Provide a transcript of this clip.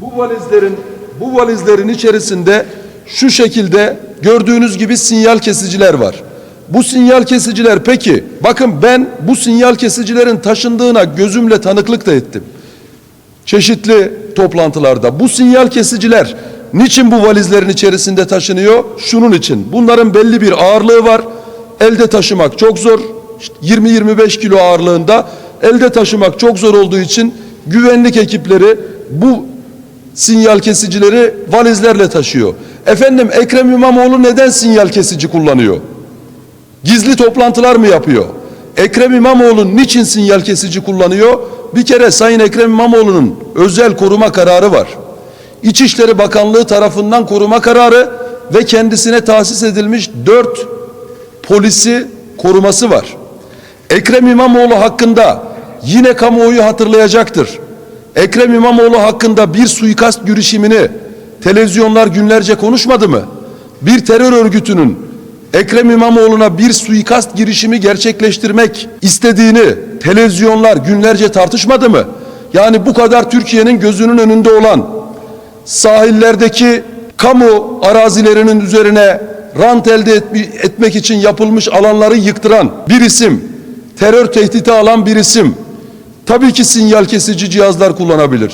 Bu valizlerin bu valizlerin içerisinde şu şekilde gördüğünüz gibi sinyal kesiciler var. Bu sinyal kesiciler peki bakın ben bu sinyal kesicilerin taşındığına gözümle tanıklık da ettim. Çeşitli toplantılarda bu sinyal kesiciler niçin bu valizlerin içerisinde taşınıyor? Şunun için. Bunların belli bir ağırlığı var. Elde taşımak çok zor. İşte 20-25 kilo ağırlığında elde taşımak çok zor olduğu için güvenlik ekipleri bu sinyal kesicileri valizlerle taşıyor. Efendim Ekrem İmamoğlu neden sinyal kesici kullanıyor? Gizli toplantılar mı yapıyor? Ekrem İmamoğlu niçin sinyal kesici kullanıyor? Bir kere Sayın Ekrem İmamoğlu'nun özel koruma kararı var. İçişleri Bakanlığı tarafından koruma kararı ve kendisine tahsis edilmiş dört polisi koruması var. Ekrem İmamoğlu hakkında yine kamuoyu hatırlayacaktır. Ekrem İmamoğlu hakkında bir suikast girişimini televizyonlar günlerce konuşmadı mı? Bir terör örgütünün Ekrem İmamoğlu'na bir suikast girişimi gerçekleştirmek istediğini televizyonlar günlerce tartışmadı mı? Yani bu kadar Türkiye'nin gözünün önünde olan sahillerdeki kamu arazilerinin üzerine rant elde etmek için yapılmış alanları yıktıran bir isim, terör tehdidi alan bir isim tabii ki sinyal kesici cihazlar kullanabilir.